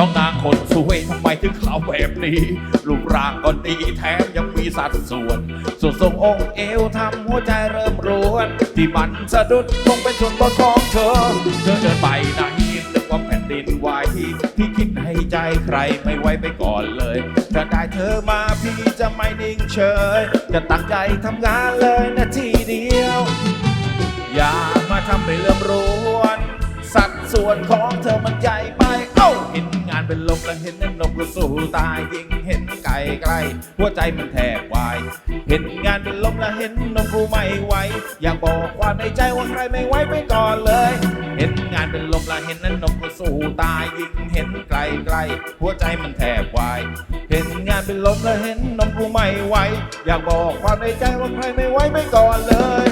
้องนางคนสวยทำไมถึงขาวแบบนี้รูปร่างก็ดีแถมยังมีสัดส่วน ส่วนทรงองค์เอวทำหัวใจเริ่มรวน ที่มันสะดุดคงเป็นส่วนบนของเธอ เธอเดินไปไหนนึกว่าแผ่นดินไหวที่คิดให้ใจใครไม่ไว้ไปก่อนเลยถ้าได้เธอมาพี่จะไม่นิ่งเฉย จะตั้งใจทำงานเลยนาทีเดียว อย่ามาทำให้เริ่มรวน ส่วนของเธอมันใหญ่ไป เอ้าเห็นงานเป็นลมและเห็นนั่นนกก็สู้ตายยิ่งเห็นไก่ใกล้หัวใจมันแทบวาย เห็นงานเป็นลมและเห็นนกรู้ไม่ไหวอยากบอกความในใจว่าใครไม่ไหวไปก่อนเลย เห็นงานเป็นลมและเห็นนั่นนกก็สู้ตายยิ่งเห็นไกลไกลหัวใจมันแทบวายเห็นงานเป็นลมและเห็นนกรู้ไม่ไหวอยากบอกความในใจว่าใครไม่ไหวไปก่อนเลย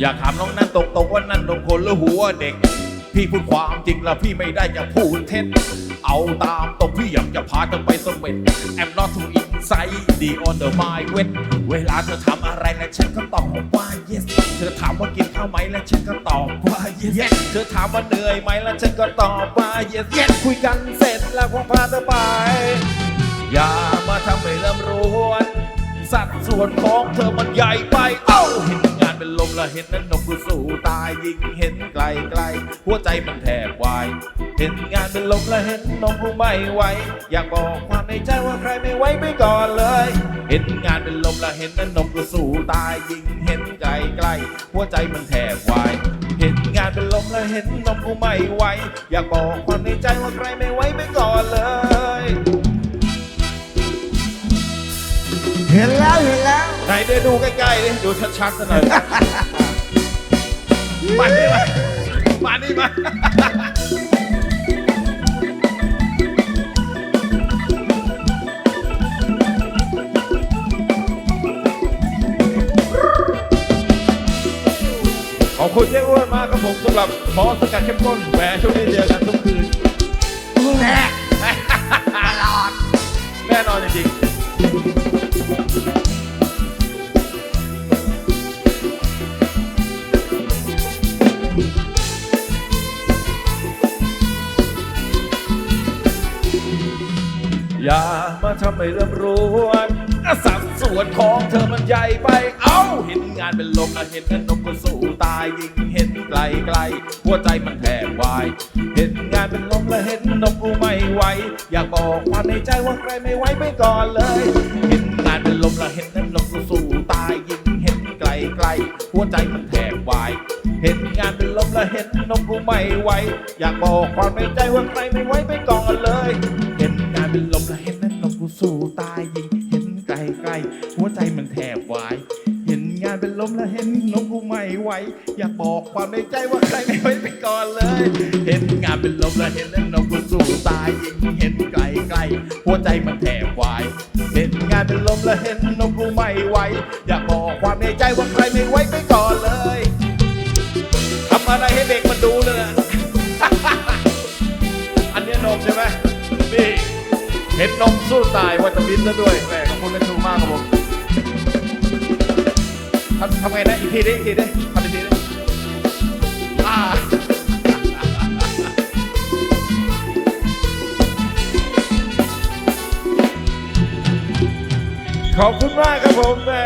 อยากถามน้องนั่นตรงๆว่านั่นนมคนหรือหัวเด็ก พี่พูดความจริงแล้วพี่ไม่ได้จะพูดเท็จ เอาตามตรงพี่อยากจะพาเธอไปสเม็ด I'm not too inside the on the my wet เวลาเธอทำอะไรแล้วฉันก็ตอบว่า yes เธอถามว่ากินข้าวไหมแล้วฉันก็ตอบว่า yes yes เธอถามว่าเหนื่อยไหมแล้วฉันก็ตอบว่า yes yes คุยกันเสร็จแล้วคงพาเธอไป อย่ามาทำให้เริ่มรวนสัดส่วนของเธอมันใหญ่ไปเอ้าเห็นงาน เป็นลมและเห็นนั้นนกก็สู้ตายยิ่งเห็นไกลไกลหัวใจมันแทบวาย เห็นงานเป็นลมและเห็นนกก็ไม่ไหวอยากบอกความในใจว่าใครไม่ไหวไปก่อนเลย เห็นงานเป็นลมและเห็นนั้นนกก็สู้ตายยิ่งเห็นไกลไกลหัวใจมันแทบวายเห็นงานเป็นลมและเห็นนกก็ไม่ไหวอยากบอกความในใจว่าใครไม่ไหวไปก่อนเลย เห็นแล้วเห็นแล้วไหนได้ดูใกล้ๆดิดูชัดๆซะหน่อยมานี่มามานี่มาขอบคุณเจ๊อ้วนมากครับผมสำหรับหมอสกัดเข้มข้นแหมช่วงนี้เจอกันทุกคืน อย่ามาทำให้เริ่มรวนสัดส่วนของเธอมันใหญ่ไป เอ้าเห็นงานเป็นลมเห็นนนกก็สู้ตายยิ่งเห็นไกลไกลหัวใจมันแทบวายเห็นงานเป็นลมและเห็นนกกูไม่ไหวอยากบอกความในใจว่าใครไม่ไหวไปก่อนเลย เห็นงานเป็นลมและเห็นนั้นนกกูสู้ตายยิ่งเห็นไกลไกลหัวใจมันแทบวายเห็นงานเป็นลมและเห็นนกกูไม่ไหวอยากบอกความในใจว่าใครไม่ไหวไปก่อนเลย เห็น สู้ตายยิงเห็นไกลไกลหัวใจมันแทบวาย เห็นงานเป็นลมและเห็นนกกูไม่ไหวอยากบอกความในใจว่าใครไม่ไหวไปก่อนเลย เห็นงานเป็นลมและเห็นนกกูสู้ตายยิงเห็นไกลไกลหัวใจมันแทบวายเห็นงานเป็นลมและเห็นนกกูไม่ไหวอยากบอกความในใจว่าใครไม่ไหวไปก่อนเลยทำอะไรให้เด็ก เห็นนมสู้ตายว่าจะบินซะด้วยแหมขอบคุณแม่ชูมากครับผมทำทำไงนะอีกทีดิอีกทีดิทำอีกทีดิอ่าขอบคุณมากครับผมแม่